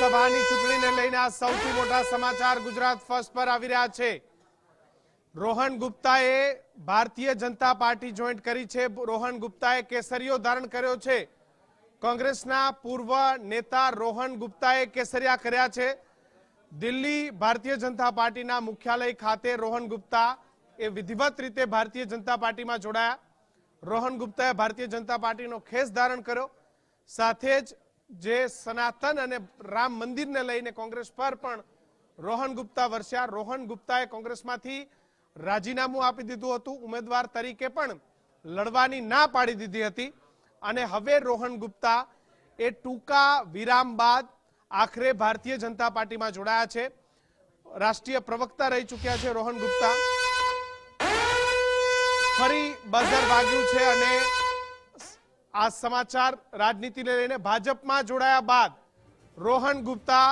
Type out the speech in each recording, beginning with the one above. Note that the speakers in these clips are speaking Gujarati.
લોકસભાની ચૂંટણીને લઈને આ સૌથી મોટા સમાચાર ગુજરાત ફર્સ્ટ પર આવી રહ્યા છે. રોહન ગુપ્તાએ ભારતીય જનતા પાર્ટી જોઈન્ટ કરી છે. રોહન ગુપ્તાએ કેસરીઓ ધારણ કર્યો છે. કોંગ્રેસના પૂર્વ નેતા રોહન ગુપ્તાએ કેસરિયા કર્યા છે. દિલ્હી ભારતીય જનતા પાર્ટીના મુખ્યાલય ખાતે રોહન ગુપ્તા એ વિધિવત રીતે ભારતીય જનતા પાર્ટીમાં જોડાયા. રોહન ગુપ્તાએ ભારતીય જનતા પાર્ટીનો ખેસ ધારણ કર્યો. સાથે જ જે સનાતન અને રામ મંદિરને લઈને કોંગ્રેસ પર પણ રોહન ગુપ્તા વરસ્યા. રોહન ગુપ્તાએ કોંગ્રેસમાંથી રાજીનામું આપી દીધું હતું. ઉમેદવાર તરીકે પણ લડવાની ના પાડી દીધી હતી. અને હવે રોહન ગુપ્તા એ ટૂંકા વિરામ બાદ આખરે ભારતીય જનતા પાર્ટીમાં જોડાયા છે. રાષ્ટ્રીય પ્રવક્તા રહી ચૂક્યા છે રોહન ગુપ્તા. ફરી બઝર વાગ્યું છે અને આ સમાચાર રાજનીતિને લઈને ભાજપમાં જોડાયા બાદ રોહન ગુપ્તા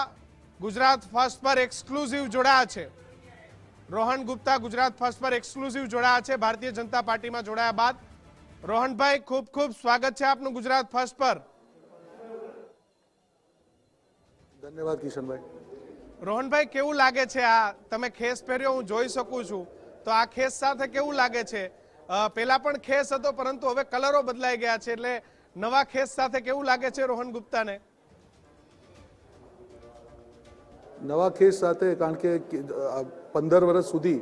ગુજરાત ફર્સ્ટ પર એક્સક્લુઝિવ જોડાયા છે. રોહન ગુપ્તા ગુજરાત ફર્સ્ટ પર એક્સક્લુઝિવ જોડાયા છે. ભારતીય જનતા પાર્ટીમાં જોડાયા બાદ રોહનભાઈ ખૂબ ખૂબ સ્વાગત છે આપનું ગુજરાત ફર્સ્ટ પર. ધન્યવાદ કિશનભાઈ. રોહનભાઈ કેવું લાગે છે આ? તમે ખેસ પહેર્યો હું જોઈ શકું છું. તો આ ખેસ સાથે કેવું લાગે છે? પેલા પણ ખેસ હતો પરંતુ હવે કલરો બદલાઈ ગયા છે. એટલે નવા ખેસ સાથે કેવું લાગે છે રોહન ગુપ્તાને? નવા ખેસ સાથે કારણ કે પંદર વર્ષ સુધી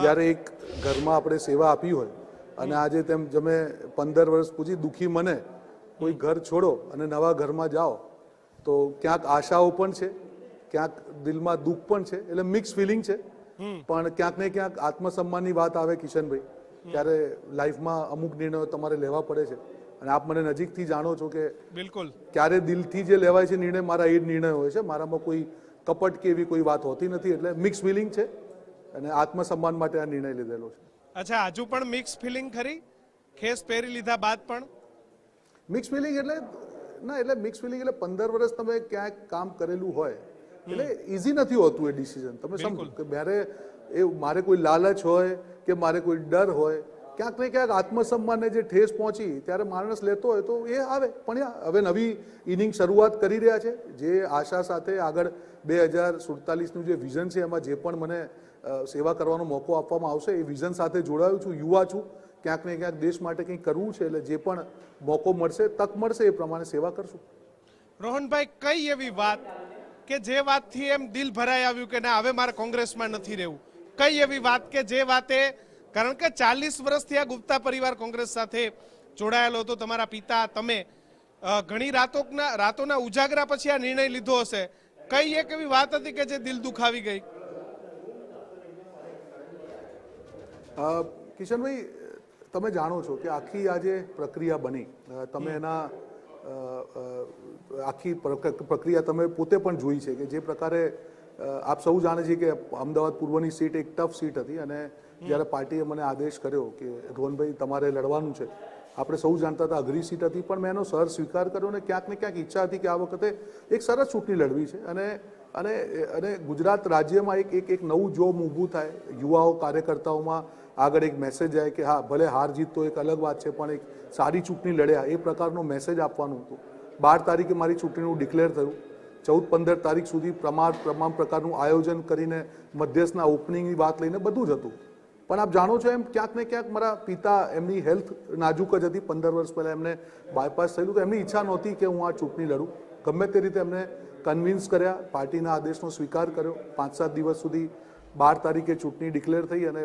જ્યારે એક ઘરમાં આપણે સેવા આપી હોય અને આજે તેમ તમે પંદર વર્ષ પૂછી દુઃખી મને કોઈ ઘર છોડો અને નવા ઘરમાં જાઓ. તો ક્યાંક આશાઓ પણ છે ક્યાંક દિલમાં દુઃખ પણ છે એટલે મિક્સ ફિલિંગ છે. પણ ક્યાંક ને ક્યાંક આત્મસન્માનની વાત આવે કિશનભાઈ. ત્યારે લાઈફમાં અમુક નિર્ણયો તમારે લેવા પડે છે. અને આપ મને નજીકથી જાણો છો કે બિલકુલ. ક્યારે દિલથી જે લેવાય છે નિર્ણય મારા એ જ નિર્ણય હોય છે. મારામાં કોઈ કપટ કે એવી કોઈ વાત હોતી નથી એટલે મિક્સ ફિલિંગ છે અને આત્મસન્માન માટે આ નિર્ણય લીધેલો છે. અચ્છા હજુ પણ મિક્સ ફિલિંગ ખરી? ખેસ પહેરી લીધા બાદ પણ? મિક્સ ફિલિંગ એટલે ના એટલે મિક્સ ફિલિંગ એટલે પંદર વર્ષ તમે ક્યાંક કામ કરેલું હોય એટલે ઇઝી નથી હોતું એ ડિસિઝન તમે સમજો કે મારે એ મારે કોઈ લાલચ હોય કે મારે કોઈ ડર હોય, ક્યાંક ને ક્યાંક આત્મસન્માનને જે ઠેસ પહોંચી ત્યારે માણસ લેતો હોય તો એ આવે. પણ હવે નવી ઇનિંગ શરૂઆત કરી રહ્યા છે. જે આશા સાથે આગળ બે હજાર સુડતાલીસનું જે વિઝન છે, એમાં જે પણ મને સેવા કરવાનો મોકો આપવામાં આવશે, એ વિઝન સાથે જોડાયું છું, યુવા છું. ક્યાંક ને ક્યાંક દેશ માટે કંઈક કરવું છે, એટલે જે પણ મોકો મળશે, તક મળશે, એ પ્રમાણે સેવા કરશું. રોહનભાઈ, કઈ એવી વાત કે જે વાતથી એમ દિલ ભરાઈ આવ્યું કે ના, હવે મારે કોંગ્રેસમાં નથી રહેવું? કઈ એવી વાત કે જે વાતે કારણ કે ચાલીસ વર્ષથી આ ગુપ્તા પરિવાર કોંગ્રેસ સાથે જોડાયેલો હતો તમારા પિતા તમે ઘણી રાતોના રાતોના ઉજાગરા પછી આ નિર્ણય લીધો હશે. કઈ એક એવી વાત હતી કે જે દિલ દુખાવી ગઈ? કિશનભાઈ તમે જાણો છો કે આખી આ જે પ્રક્રિયા બની તમે એના આખી પ્રક્રિયા તમે પોતે પણ જોઈ છે કે જે પ્રકારે આપ સૌ જાણે છે કે અમદાવાદ પૂર્વની સીટ એક ટફ સીટ હતી અને જ્યારે પાર્ટીએ મને આદેશ કર્યો કે રોહનભાઈ તમારે લડવાનું છે, આપણે સૌ જાણતા હતા અઘરી સીટ હતી, પણ મેં એનો સર સ્વીકાર કર્યો અને ક્યાંક ને ક્યાંક ઈચ્છા હતી કે આ વખતે એક સરસ ચૂંટણી લડવી છે અને અને અને ગુજરાત રાજ્યમાં એક એક એક નવું જોમ ઊભું થાય, યુવાઓ કાર્યકર્તાઓમાં આગળ એક મેસેજ જાય કે હા, ભલે હાર જીત તો એક અલગ વાત છે, પણ એક સારી ચૂંટણી લડ્યા, એ પ્રકારનો મેસેજ આપવાનું હતું. બાર તારીખે મારી ચૂંટણીનું ડિક્લેર થયું. ચૌદ પંદર તારીખ સુધી પ્રમાણ તમામ પ્રકારનું આયોજન કરીને મધ્યસ્થના ઓપનિંગની વાત લઈને બધું જ હતું. પણ આપ જાણો છો એમ ક્યાંક ને ક્યાંક મારા પિતા એમની હેલ્થ નાજુક જ હતી. પંદર વર્ષ પહેલાં એમને બાયપાસ થયેલું તો એમની ઈચ્છા નહોતી કે હું આ ચૂંટણી લડું. ગમે તે રીતે એમને કન્વિન્સ કર્યા, પાર્ટીના આદેશનો સ્વીકાર કર્યો. પાંચ સાત દિવસ સુધી બાર તારીખે ચૂંટણી ડિક્લેર થઈ અને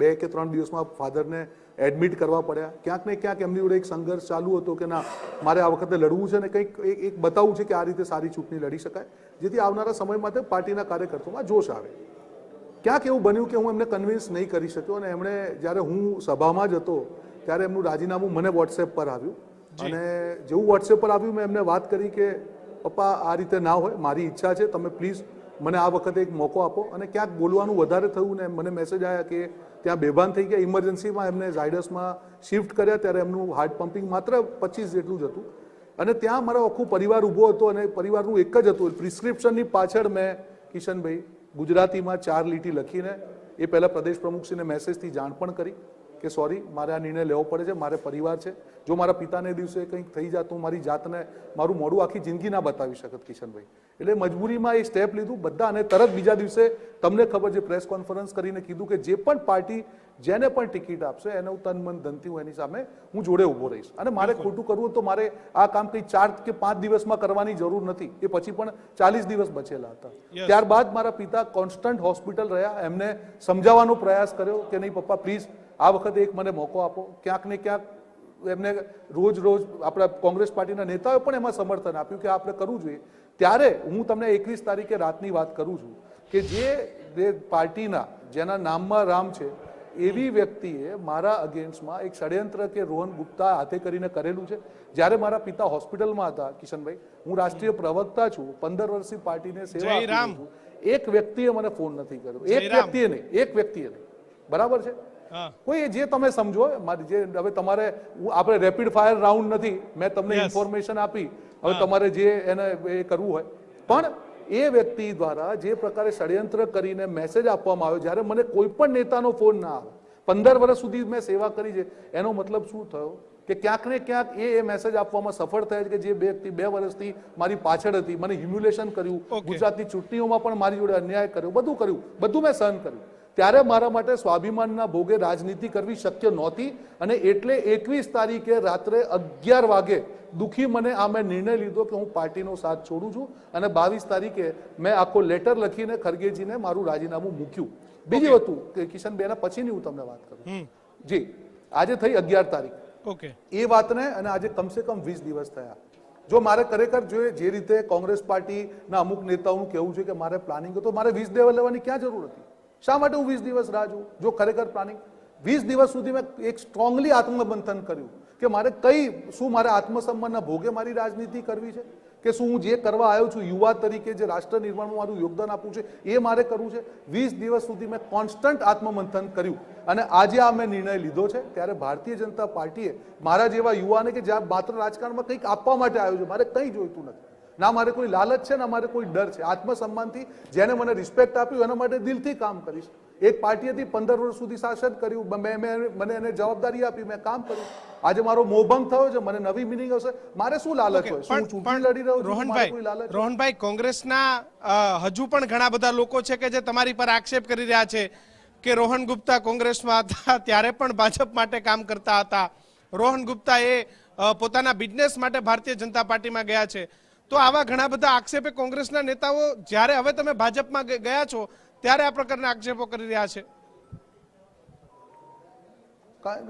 બે કે ત્રણ દિવસમાં ફાધરને એડમિટ કરવા પડ્યા. ક્યાંક ને ક્યાંક એમની જોડે એક સંઘર્ષ ચાલુ હતો કે ના મારે આ વખતે લડવું છે ને કંઈક એક બતાવવું છે કે આ રીતે સારી ચૂંટણી લડી શકાય. જેથી આવનારા સમય માટે પાર્ટીના કાર્યકર્તાઓમાં જોશ આવે. ક્યાંક એવું બન્યું કે હું એમને કન્વિન્સ નહીં કરી શક્યો અને એમણે જ્યારે હું સભામાં જ હતો ત્યારે એમનું રાજીનામું મને વોટ્સએપ પર આવ્યું. અને જેવું વોટ્સએપ પર આવ્યું મેં એમને વાત કરી કે પપ્પા આ રીતે ના હોય. મારી ઈચ્છા છે. તમે પ્લીઝ મને આ વખતે એક મોકો આપો. અને ક્યાંક બોલવાનું વધારે થયું ને મને મેસેજ આવ્યા કે ત્યાં બેભાન થઈ ગયા. ઇમરજન્સીમાં એમને ઝાયડસમાં શિફ્ટ કર્યા ત્યારે એમનું હાર્ટ પમ્પિંગ માત્ર પચીસ જેટલું જ હતું. અને ત્યાં મારો આખો પરિવાર ઊભો હતો અને પરિવારનું એક જ હતું. પ્રિસ્ક્રિપ્શનની પાછળ મેં કિશનભાઈ ગુજરાતીમાં ચાર લીટી લખીને એ પહેલાં પ્રદેશ પ્રમુખશ્રીને મેસેજથી જાણ પણ કરી. કે સોરી મારે આ નિર્ણય લેવો પડે છે મારે પરિવાર છે. જો મારા પિતાને દિવસે કંઈક થઈ જતું મારી જાતને મારું મોડું આખી જિંદગી ના બતાવી શકત કિશનભાઈ. એટલે મજબૂરીમાં એ સ્ટેપ લીધું બધા અને તરત બીજા દિવસે તમને ખબર છે પ્રેસ કોન્ફરન્સ કરીને કીધું કે જે પણ પાર્ટી જેને પણ ટિકિટ આપશે એને હું તન મન ધનથી હું એની સામે હું જોડે ઊભો રહીશ. અને મારે ખોટું કરવું તો મારે આ કામ કંઈ ચાર કે પાંચ દિવસમાં કરવાની જરૂર નથી. એ પછી પણ ચાલીસ દિવસ બચેલા હતા. ત્યારબાદ મારા પિતા કોન્સ્ટન્ટ હોસ્પિટલ રહ્યા એમને સમજાવવાનો પ્રયાસ કર્યો કે નહીં પપ્પા પ્લીઝ આ વખતે એક મને મોકો આપો. ક્યાંક ને ક્યાંક એમને રોજ રોજ આપણા કોંગ્રેસ પાર્ટીના નેતાઓએ પણ એમાં સમર્થન આપ્યું કે આપણે કરવું જોઈએ. ત્યારે હું તમને એકવીસ તારીખે રાતની વાત કરું છું કે જે પાર્ટીના જેના નામમાં રામ છે એવી વ્યક્તિએ મારા અગેન્સ્ટમાં એક ષડયંત્ર કે રોહન ગુપ્તા હાથે કરીને કરેલું છે. જ્યારે મારા પિતા હોસ્પિટલમાં હતા કિશનભાઈ હું રાષ્ટ્રીય પ્રવક્તા છું પંદર વર્ષથી પાર્ટીને સેવા આપી છું. એક વ્યક્તિએ મને ફોન નથી કર્યો. એક વ્યક્તિએ નહીં એક વ્યક્તિએ નહીં. બરાબર છે? કોઈ જે તમે સમજો મારી જે હવે તમારે આપણે રેપિડ ફાયર રાઉન્ડ નથી. મેં તમને ઇન્ફોર્મેશન આપી. હવે તમારે જે એને એ કરવું હોય. પણ એ વ્યક્તિ દ્વારા જે પ્રકારે ષડયંત્ર કરીને મેસેજ આપવામાં આવ્યો જ્યારે મને કોઈ પણ નેતાનો ફોન ના આવે. પંદર વર્ષ સુધી મેં સેવા કરી છે. એનો મતલબ શું થયો? કે ક્યાંક ને ક્યાંક એ એ મેસેજ આપવામાં સફળ થયા છે કે જે બે વ્યક્તિ બે વર્ષથી મારી પાછળ હતી. મને હિમ્યુલેશન કર્યું. ગુજરાતની ચૂંટણીઓમાં પણ મારી જોડે અન્યાય કર્યો. બધું કર્યું. બધું મેં સહન કર્યું. ત્યારે મારા માટે સ્વાભિમાનના ભોગે રાજનીતિ કરવી શક્ય નહોતી અને એટલે એકવીસ તારીખે રાત્રે અગિયાર વાગે દુઃખી મને આ મેં નિર્ણય લીધો કે હું પાર્ટીનો સાથ છોડું છું અને બાવીસ તારીખે મેં આખો લેટર લખીને ખરગેજીને મારું રાજીનામું મૂક્યું. બીજું હતું કે કિશનબેના પછીની હું તમને વાત કરું. જી આજે થઈ અગિયાર તારીખ. ઓકે એ વાતને અને આજે કમસે કમ વીસ દિવસ થયા. જો મારે ખરેખર જોઈએ જે રીતે કોંગ્રેસ પાર્ટીના અમુક નેતાઓનું કહેવું છે કે મારે પ્લાનિંગ તો મારે વીસ દિવસ લેવાની ક્યાં જરૂર હતી? શા માટે હું વીસ દિવસ રાહ જોઉં? જો ખરેખર પ્લાનિંગ. વીસ દિવસ સુધી મેં એક સ્ટ્રોંગલી આત્મમંથન કર્યું કે મારે કઈ, શું મારે આત્મસન્માનના ભોગે મારી રાજનીતિ કરવી છે? કે શું હું જે કરવા આવ્યો છું, યુવા તરીકે જે રાષ્ટ્ર નિર્માણમાં મારું યોગદાન આપવું છે, એ મારે કરવું છે? વીસ દિવસ સુધી મેં કોન્સ્ટન્ટ આત્મમંથન કર્યું. અને આજે આ મેં નિર્ણય લીધો છે, ત્યારે ભારતીય જનતા પાર્ટીએ મારા જેવા યુવાને કે જ્યાં માત્ર રાજકારણમાં કંઈક આપવા માટે આવ્યો છે, મારે કંઈ જોઈતું નથી. ના મારે કોઈ લાલચ છે ના મારે કોઈ ડર છે. આત્મસન્માનથી જેને મને રિસ્પેક્ટ આપ્યું એના માટે દિલથી કામ કરીશ. એક પાર્ટીએથી પંદર વર્ષ સુધી શાસન કર્યું. મેં મેં મને એને જવાબદારી આપી મેં કામ કર્યું. આજે મારો મોભંગ થયો છે મને નવી મિનિંગ હશે. મારે શું લાલચ હોય? શું ચૂંટણી લડી રહ્યો રોહનભાઈ રોહનભાઈ કોંગ્રેસના હજુ પણ ઘણા બધા લોકો છે કે જે તમારી પર આક્ષેપ કરી રહ્યા છે કે રોહન ગુપ્તા કોંગ્રેસમાં હતા ત્યારે પણ ભાજપ માટે કામ કરતા હતા. રોહન ગુપ્તા એ પોતાના બિઝનેસ માટે ભારતીય જનતા પાર્ટીમાં ગયા છે. તો આવા ઘણા બધા આક્ષેપે કોંગ્રેસના નેતાઓ જ્યારે હવે તમે ભાજપમાં ગયા છો ત્યારે આ પ્રકારના આક્ષેપો કરી રહ્યા છે.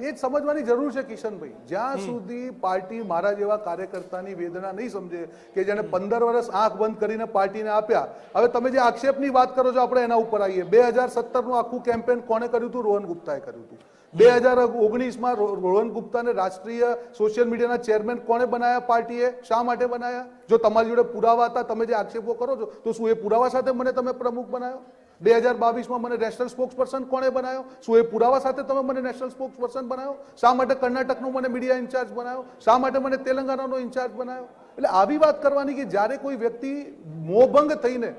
એ જ સમજવાની જરૂર છે કિશનભાઈ. જ્યાં સુધી પાર્ટી મારા જેવા કાર્યકર્તાની વેદના નહીં સમજે કે જેને પંદર વર્ષ આંખ બંધ કરીને પાર્ટીને આપ્યા હવે તમે જે આક્ષેપની વાત કરો છો આપણે એના ઉપર આવીએ. બે હજાર સત્તરનું આખું કેમ્પેન કોણે કર્યું હતું? રોહન ગુપ્તાએ કર્યું હતું. બે હજાર ઓગણીસમાં રોહન ગુપ્તાને રાષ્ટ્રીય સોશિયલ મીડિયાના ચેરમેન કોણે બનાયા પાર્ટીએ? શા માટે બનાયા? જો તમારી જોડે પુરાવા હતા, તમે જે આક્ષેપો કરો છો, તો શું એ પુરાવા સાથે મને તમે પ્રમુખ બનાવ્યો બે હજાર બાવીસમાં મને નેશનલ સ્પોક્સ પર્સન કોણે બનાવ્યો શું એ પુરાવા સાથે તમે મને નેશનલ સ્પોક્સ પર્સન બનાવ્યો શા માટે કર્ણાટકનો મને મીડિયા ઇન્ચાર્જ બનાવ્યો શા માટે મને તેલંગાણાનો ઇન્ચાર્જ બનાવ્યો એટલે આવી વાત કરવાની કે જ્યારે કોઈ વ્યક્તિ મોભંગ થઈને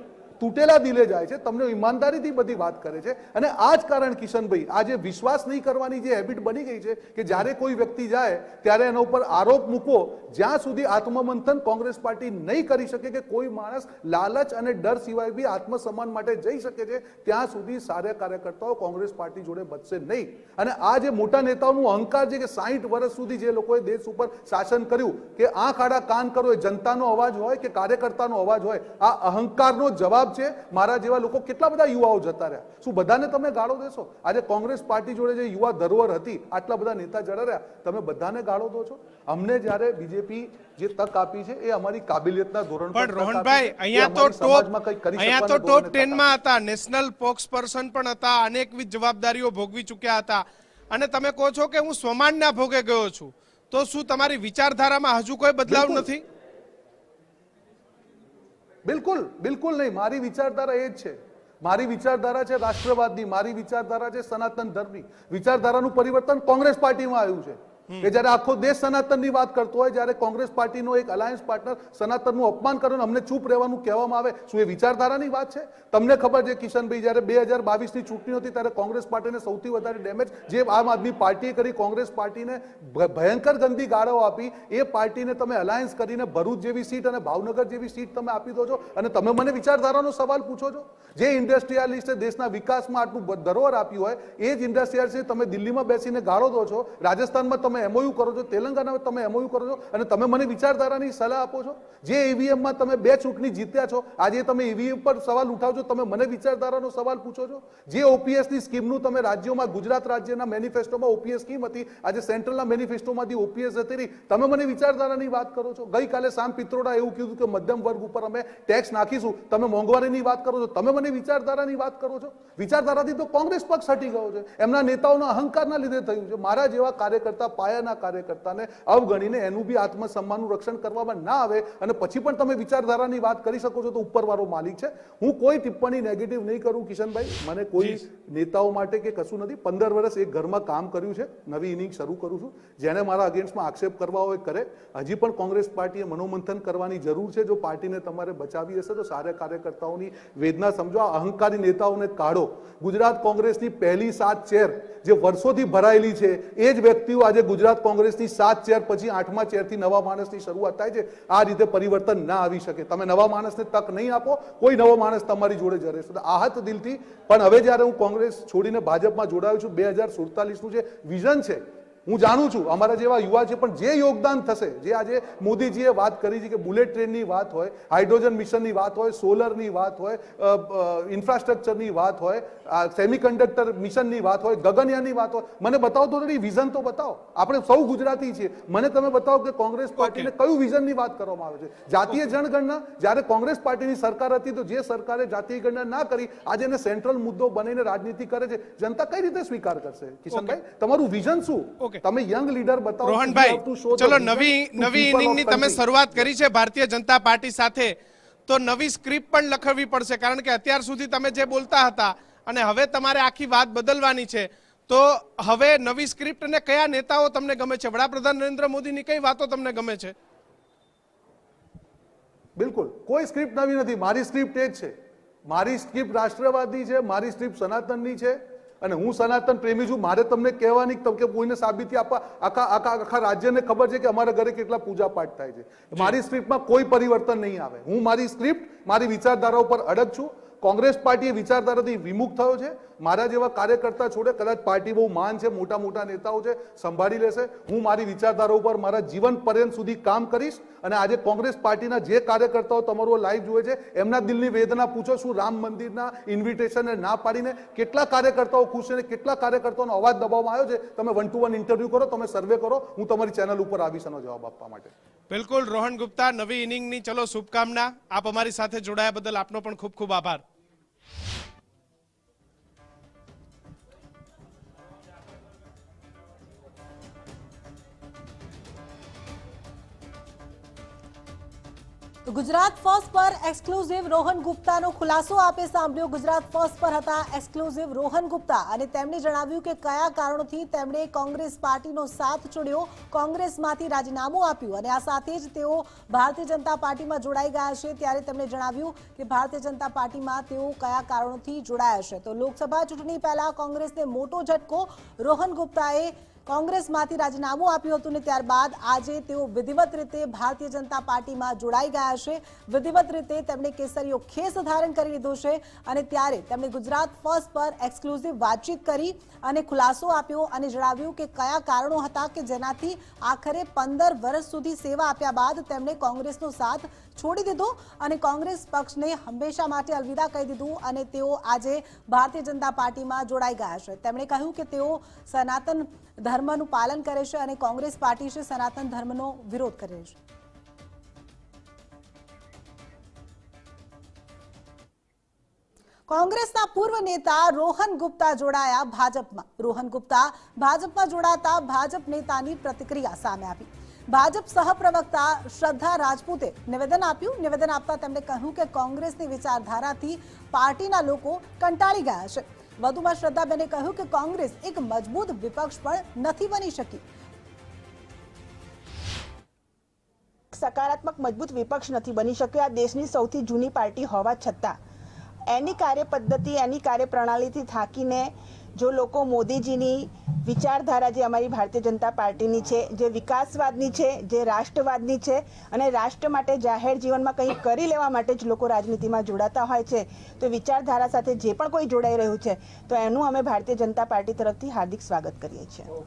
તૂટેલા દિલે જાય છે. તમને ઈમાનદારીથી બધી વાત કરે છે. અને આ જ કારણ કિશનભાઈ, આજે વિશ્વાસ નહીં કરવાની જે હેબિટ બની ગઈ છે કે જ્યારે કોઈ વ્યક્તિ જાય, ત્યારે એના ઉપર આરોપ મૂકો જ્યાં સુધી આત્મમંથન કોંગ્રેસ પાર્ટી નહીં કરી શકે કે કોઈ માણસ લાલચ અને ડર સિવાય બી આત્મસન્માન માટે જઈ શકે છે, ત્યાં સુધી સારા કાર્યકર્તાઓ કોંગ્રેસ પાર્ટી જોડે બચશે નહીં. અને આ જે મોટા નેતાઓનું અહંકાર છે કે સાહીઠ વર્ષ સુધી જે લોકોએ દેશ ઉપર શાસન કર્યું, કે આંખ આડા કાન કરો એ જનતાનો અવાજ હોય કે કાર્યકર્તાનો અવાજ હોય, આ અહંકારનો જવાબ છે મારા જેવા લોકો કેટલા બધા યુવાઓ જતા રહ્યા. શું બધાને તમે ગાળો દેશો? આજે કોંગ્રેસ પાર્ટી જોડે જે યુવા ધરોહર હતી આટલા બધા નેતા જડા રહ્યા. તમે બધાને ગાળો દો છો? અમને જ્યારે બીજેપી જે તક આપી છે એ અમારી કાબિલિયતના ધોરણ પર રોહનભાઈ અહીંયા તો ટોપ અહીંયા તો ટોપ ધોરણે તક ટેન આપી. માં હતા નેશનલ પોક્સ પર્સન પણ હતા અનેકવિધ જવાબદારીઓ ભોગવી ચૂક્યા હતા. અને તમે કહો છો કે હું સ્વમાનના ભોગે ગયો છું. તો શું તમારી વિચારધારામાં હજુ કોઈ બદલાવ નથી? બિલકુલ બિલકુલ નહીં. મારી વિચારધારા એ જ છે. મારી વિચારધારા છે રાષ્ટ્રવાદની, મારી વિચારધારા છે સનાતન ધર્મની. વિચારધારાનું પરિવર્તન કોંગ્રેસ પાર્ટીમાં આવ્યું છે. કે જ્યારે આખો દેશ સનાતનની વાત કરતો હોય, જ્યારે કોંગ્રેસ પાર્ટીનો એક અલાયન્સ પાર્ટનર સનાતનનું અપમાન કરે અમને ચૂપ રહેવાનું કહેવામાં આવે, શું એ વિચારધારાની વાત છે? તમને ખબર છે, કિશનભાઈ, જ્યારે બે હજાર બાવીસની ચૂંટણી હતી, ત્યારે કોંગ્રેસ પાર્ટીને સૌથી વધારે ડેમેજ જે આમ આદમી પાર્ટીએ કરી, કોંગ્રેસ પાર્ટીને ભયંકર ગંદી ગાળો આપી, એ પાર્ટીને તમે અલાયન્સ કરીને ભરૂચ જેવી સીટ અને ભાવનગર જેવી સીટ તમે આપી દો છો. અને તમે મને વિચારધારાનો સવાલ પૂછો છો? જે ઇન્ડસ્ટ્રીયાલિસ્ટે દેશના વિકાસમાં આટલું ધરોહર આપ્યું હોય, એ જ ઇન્ડસ્ટ્રીયાલિસ્ટ તમે દિલ્હીમાં બેસીને ગાળો દો છો, રાજસ્થાનમાં તમે એમઓયુ કરો છો, તેલંગાના તમે એમઓયુ કરો છો અને તમે મને વિચારધારાની સલાહ આપો છો. જે ઈવીએમમાં તમે બે ચૂંટણી જીત્યા છો, આજે તમે ઈવીએમ પર સવાલ ઉઠાવજો, તમે મને વિચારધારાનો સવાલ પૂછો છો. જે ઓપીએસની સ્કીમનું તમે રાજ્યોમાં, ગુજરાત રાજ્યના મેનિફેસ્ટોમાં ઓપીએસ સ્કીમ હતી, આજે સેન્ટ્રલના મેનિફેસ્ટોમાંથી ઓપીએસ જતી રહી. તમે મને વિચારધારાની વાત કરો છો. ગઈકાલે સામ પિત્રોડા એવું કીધું કે મધ્યમ વર્ગ ઉપર અમે ટેક્સ નાખીશું. તમે મોંઘવારીની વાત કરો છો. તમે મને વિચારધારાની વાત કરો છો. વિચારધારાથી તો કોંગ્રેસ પક્ષ હટી ગયો છે. એમના નેતાઓના અહંકારના લીધે થયું છે. મારા જેવા કાર્યકર્તા પાયાના કાર્યકર્તાને અવગણીને એનું બી આત્મસન્માનનું રક્ષણ કરવામાં ના આવે અને પછી પણ તમે વિચારધારાની વાત કરી શકો છો તો ઉપરવાળો માલિક છે. હું કોઈ ટિપ્પણી નેગેટિવ નહીં કરું કિશનભાઈ. મને કોઈ નેતાઓ માટે કે કશું નથી. પંદર વર્ષ એક ઘરમાં કામ કર્યું છે. નવી ઇનિંગ શરૂ કરું છું. જેને મારા અગેન્સ્ટમાં આક્ષેપ કરવા હોય કરે. હજી પણ કોંગ્રેસ પાર્ટીએ મનોમંથન કરવાની જરૂર છે. જો પાર્ટીને તમારે બચાવી હશે તો સારા કાર્યકર્તાઓની વેદના સમજો. આ અહંકારી નેતાઓને કાઢો. ગુજરાત કોંગ્રેસની પહેલી સાત ચેર જે વર્ષોથી ભરાયેલી છે એ જ વ્યક્તિઓ આજે ગુજરાત કોંગ્રેસની સાત ચેર પછી આઠમા ચેરથી નવા માણસની શરૂઆત થાય છે. આ રીતે પરિવર્તન ના આવી શકે. તમે નવા માણસને તક નહીં આપો, કોઈ નવો માણસ તમારી જોડે જરે. રહેશે આહત દિલથી, પણ હવે જ્યારે હું કોંગ્રેસ છોડીને ભાજપમાં જોડાયો છું, બે હજાર સુડતાલીસનું જે વિઝન છે હું જાણું છું અમારા જેવા યુવા છે પણ જે યોગદાન થશે જે આજે મોદીજીએ વાત કરી છે કે બુલેટ ટ્રેનની વાત હોય હાઇડ્રોજન મિશનની વાત હોય સોલરની વાત હોય ઇન્ફ્રાસ્ટ્રક્ચરની વાત હોય સેમિકન્ડક્ટર મિશનની વાત હોય ગગનયાનની વાત હોય મને બતાવો તો વિઝન તો બતાવો. આપણે સૌ ગુજરાતી છીએ. મને તમે બતાવો કે કોંગ્રેસ પાર્ટીને કયું વિઝનની વાત કરવામાં આવે છે? જાતીય જનગણના જ્યારે કોંગ્રેસ પાર્ટીની સરકાર હતી તો જે સરકારે જાતીય ગણના ના કરી આજે એને સેન્ટ્રલ મુદ્દો બનીને રાજનીતિ કરે છે. જનતા કઈ રીતે સ્વીકાર કરશે? કિશનભાઈ તમારું વિઝન શું. તમે યંગ લીડર બતાવો રોહનભાઈ ચલો નવી નવી ઇનિંગની તમે શરૂઆત કરી છે ભારતીય જનતા પાર્ટી સાથે. તો નવી સ્ક્રિપ્ટ પણ લખવી પડશે કારણ કે અત્યાર સુધી તમે જે બોલતા હતા અને હવે તમારે આખી વાત બદલવાની છે. તો હવે નવી સ્ક્રિપ્ટ અને કયા નેતાઓ તમને ગમે છે? વડાપ્રધાન નરેન્દ્ર મોદીની કઈ વાતો તમને ગમે છે? બિલકુલ. કોઈ સ્ક્રિપ્ટ નવી નથી. મારી સ્ક્રિપ્ટ એ જ છે. મારી સ્ક્રિપ્ટ રાષ્ટ્રવાદી છે મારી સ્ક્રિપ્ટ સનાતનની છે. અને હું સનાતન પ્રેમી છું મારે તમને કહેવાની કે કોઈને સાબિતી આપવા આખા આખા આખા રાજ્યને ખબર છે કે અમારા ઘરે કેટલા પૂજા પાઠ થાય છે. મારી સ્ક્રિપ્ટમાં કોઈ પરિવર્તન નહીં આવે. હું મારી સ્ક્રિપ્ટ મારી વિચારધારા ઉપર અડગ છું. કોંગ્રેસ પાર્ટી વિચારધારાથી વિમુખ થયો છે. મારા જેવા કાર્યકર્તા છોડે કદાચ પાર્ટી બહુ માન છે, મોટા મોટા નેતાઓ છે, સંભાળી લેશે. હું મારી વિચારધારા ઉપર, મારા જીવન પર્યંત સુધી કામ કરીશ અને આજે કોંગ્રેસ પાર્ટીના જે કાર્યકર્તાઓ તમારો લાઈવ જુએ છે, એમના દિલની વેદના પૂછો શું રામ મંદિરના ઇન્વિટેશનને ના પાડીને કેટલા કાર્યકર્તાઓ ખુશ છે અને કેટલા કાર્યકર્તાઓનો અવાજ દબાવવામાં આવ્યો છે. તમે વન ટુ વન ઇન્ટરવ્યૂ કરો, તમે સર્વે કરો. હું તમારી ચેનલ ઉપર આવીશ એનો જવાબ આપવા માટે. બિલકુલ, રોહન ગુપ્તા, નવી ઇનિંગની ચલો શુભકામના. આપ અમારી સાથે જોડાયા બદલ આપનો પણ ખૂબ ખૂબ આભાર. ગુજરાત ફર્સ્ટ પર એક્સક્લુઝિવ રોહન ગુપ્તાનો ખુલાસો આપે સાંભળ્યો. ગુજરાત ફર્સ્ટ પર હતા એક્સક્લુઝિવ રોહન ગુપ્તા અને તેમણે જણાવ્યું કે કયા કારણોથી તેમણે કોંગ્રેસ પાર્ટીનો સાથ છોડ્યો કોંગ્રેસમાંથી રાજીનામું આપ્યું અને આ સાથે જ તેઓ ભારતીય જનતા પાર્ટીમાં જોડાઈ ગયા છે. ત્યારે તેમણે જણાવ્યું કે ભારતીય જનતા પાર્ટીમાં તેઓ કયા કારણોથી જોડાયા છે. તો લોકસભા ચૂંટણી પહેલા કોંગ્રેસને મોટો ઝટકો રોહન ગુપ્તાએ કોંગ્રેસમાંથી રાજીનામું આપ્યું હતું ને ત્યારબાદ આજે તેઓ વિધિવત રીતે ભારતીય જનતા પાર્ટીમાં જોડાઈ ગયા છે. વિધિવત રીતે તેમણે કેસરીઓ ખેસ ધારણ કરી લીધો છે અને ત્યારે તેમણે ગુજરાત ફર્સ્ટ પર એક્સક્લુઝિવ વાતચીત કરી અને ખુલાસો આપ્યો અને જણાવ્યું કે કયા કારણો હતા કે જેનાથી આખરે પંદર વર્ષ સુધી સેવા આપ્યા બાદ તેમણે કોંગ્રેસનો સાથ છોડી દીધો અને કોંગ્રેસ પક્ષને હંમેશા માટે અલવિદા કહી દીધું અને તેઓ આજે ભારતીય જનતા પાર્ટીમાં જોડાઈ ગયા છે. તેમણે કહ્યું કે તેઓ સનાતન ધર્મનું પાલન કરે છે અને કોંગ્રેસ પાર્ટી છે, સનાતન ધર્મનો વિરોધ કરે છે. કોંગ્રેસના પૂર્વ નેતા રોહન ગુપ્તા જોડાયા ભાજપમાં. રોહન ગુપ્તા ભાજપમાં જોડાતા ભાજપ નેતાની પ્રતિક્રિયા સામે આવી. ભાજપ સહપ્રવક્તા શ્રદ્ધા રાજપૂતે નિવેદન આપ્યું. નિવેદન આપતા તેમણે કહ્યું કે કોંગ્રેસની વિચારધારાથી પાર્ટીના લોકો કંટાળી ગયા છે. વધુમાં શ્રદ્ધાબેને કહ્યું કે કોંગ્રેસ એક મજબૂત વિપક્ષ પણ નથી બની શકી. સકારાત્મક મજબૂત વિપક્ષ નથી બની શક્યો આ દેશની સૌથી જૂની પાર્ટી હોવા છતાં. એની કાર્ય પદ્ધતિ એની કાર્યપ્રણાલીથી થાકીને જો લોકો મોદીજીની વિચારધારા જે અમારી ભારતીય જનતા પાર્ટીની છે, જે વિકાસવાદની છે, જે રાષ્ટ્રવાદની છે અને રાષ્ટ્ર માટે જાહેર જીવનમાં કંઈ કરી લેવા માટે જ લોકો રાજનીતિમાં જોડાતા હોય છે, તો વિચારધારા સાથે જે પણ કોઈ જોડાઈ રહ્યું છે, તો એનું અમે ભારતીય જનતા પાર્ટી તરફથી હાર્દિક સ્વાગત કરીએ છીએ.